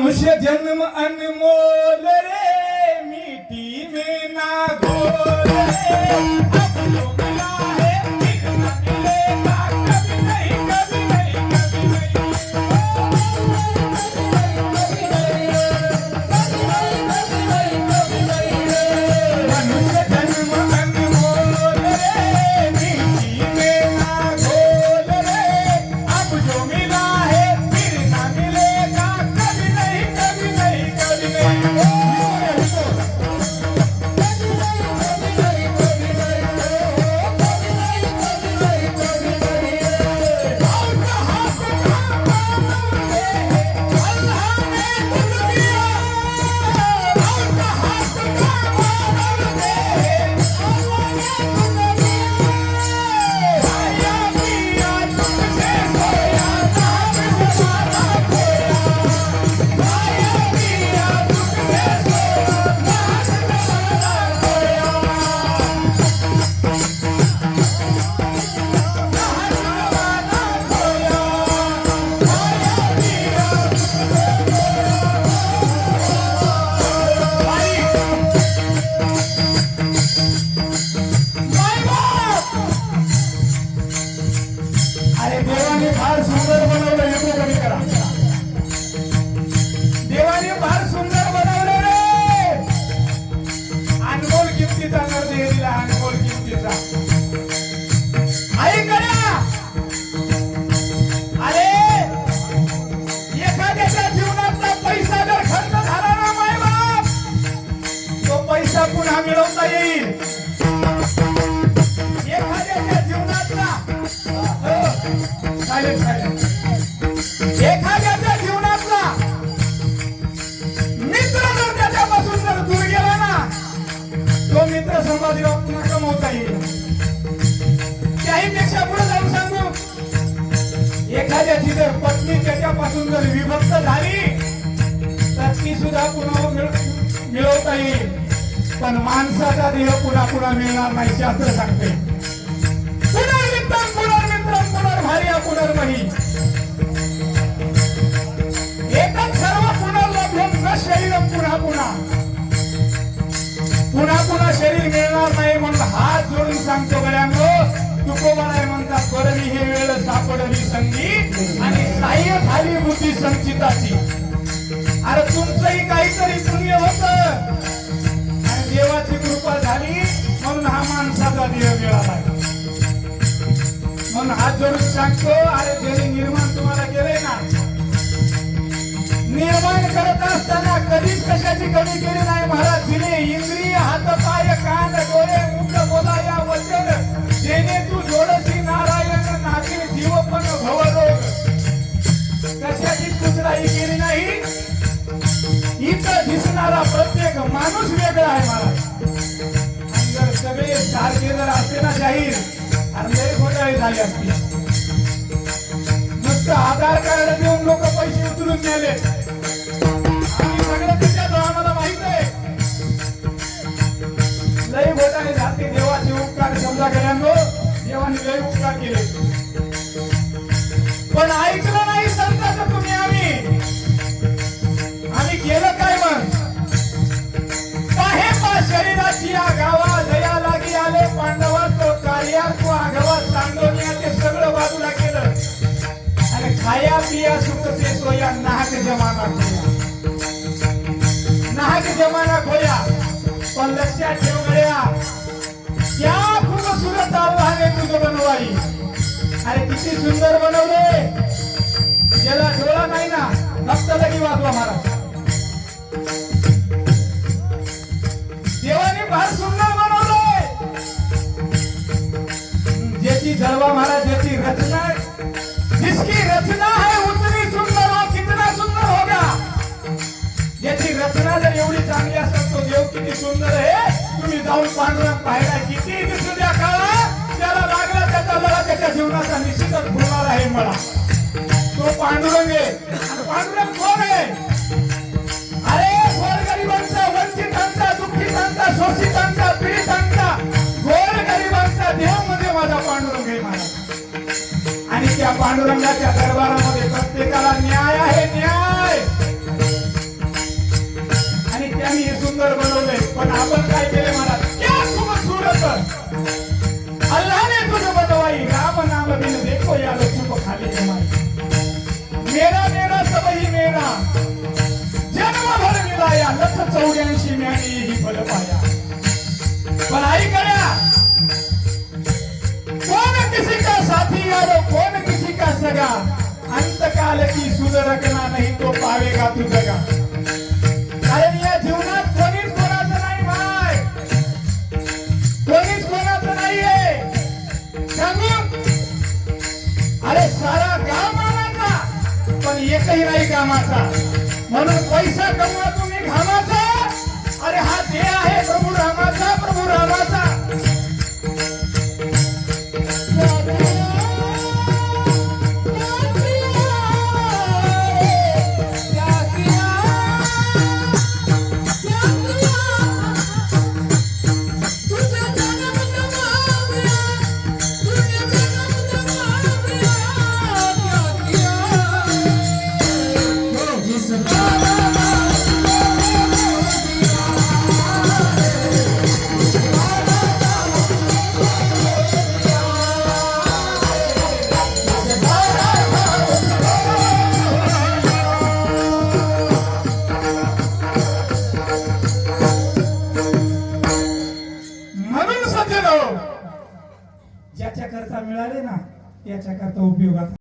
मनुष्य जन्म अनमोल रे मिटी में ना गोल रे। चालेल चालेल एखाद्याच्या जीवनातला मित्र जर त्याच्यापासून जर दूर गेला ना तो मित्र संपादिला पुन्हा कमवता येईल. त्याहीपेक्षा पुढे जाऊन सांगू एखाद्याची जर पत्नी त्याच्यापासून जर विभक्त झाली तर ती सुद्धा पुन्हा मिळवता येईल. पण माणसाचा देह पुन्हा पुन्हा मिळणार नाही शास्त्र सांगते. पुनर्भार्या एकच सर्व पुनर्लभ्यम न शरीर पुन्हा पुन्हा. पुन्हा पुन्हा शरीर मिळणार नाही म्हणून हात जोडून सांगतो गड्यांनो तुकोबाराय म्हणतात बरवी हे वेळ सापडली संधी आणि साह्य झाली बुद्धी संचिताची. अरे तुमचंही काहीतरी पुण्य होत. आणि देवाची कृपा झाली म्हणून हा माणसाचा देह मिळाला म्हणून हात जोडून सांगतो अरे ज्याने निर्माण तुम्हाला केलंय ना. निर्माण करत असताना कधीच कशाची कमी केली नाही महाराज दिले इंद्रिय हात पाय कान डोळे मुख बोला या वचन. जेणे तू जोडसी नारायण नाते जीव पण भवरोग. कशाची कुठलाही केली नाही. इथं दिसणारा प्रत्येक माणूस वेगळा आहे महाराज. जर सगळे सारखे जर असते ना जाहीर घोटाळे झाले नुसतं आधार कार्ड देऊन लोक पैसे उचलून नेले. आणि सगळं त्याच्यात आम्हाला माहीत आहे. लय घोटाळे झाले देवाचे उपकार समजा केल्यानो देवाने लय उपकार केले. जमाना खोया. नाहक जमाना खोया. पण लक्षात ठेव गड्या. त्या खूबसूरत आव्हाने तुझं बनवाई. अरे किती सुंदर बनवले. ज्याला डोळा नाही ना फक्त लगी वाजवा महाराज देवाने फार सुंदर बनवले. ज्याची जळवा महाराज ज्याची रचना जिसकी रचना है किती सुंदर आहे. तुम्ही जाऊन पांडुरंग पाहिला किती दिसू द्या का? त्याला लागला त्याचा मला त्याच्या जीवनाचा निश्चितच होणार आहे मला. तो पांडुरंग आहे. पांडुरंग कोण आहे? अरे गोरगरिबांचा वंचितांचा दुःखितांचा शोषितांचा पीडितांचा गोरगरिबांचा देव म्हणजे माझा पांडुरंग आहे मला आणि त्या पांडुरंगाच्या अंत की सुध रखना नाही तो पावे का तू जगा कारण या जीवनात कोणीच कोणाचं नाही भाय कोणीच कोणाचं नाहीये. सांगू? अरे सारा गाव मामाचा पण एकही नाही कामाचा. म्हणून पैसा कमवा तुम्ही घामाचा. अरे हा देह आहे प्रभू रामाचा प्रभू रामाचा. याच्याकरता उपयोगात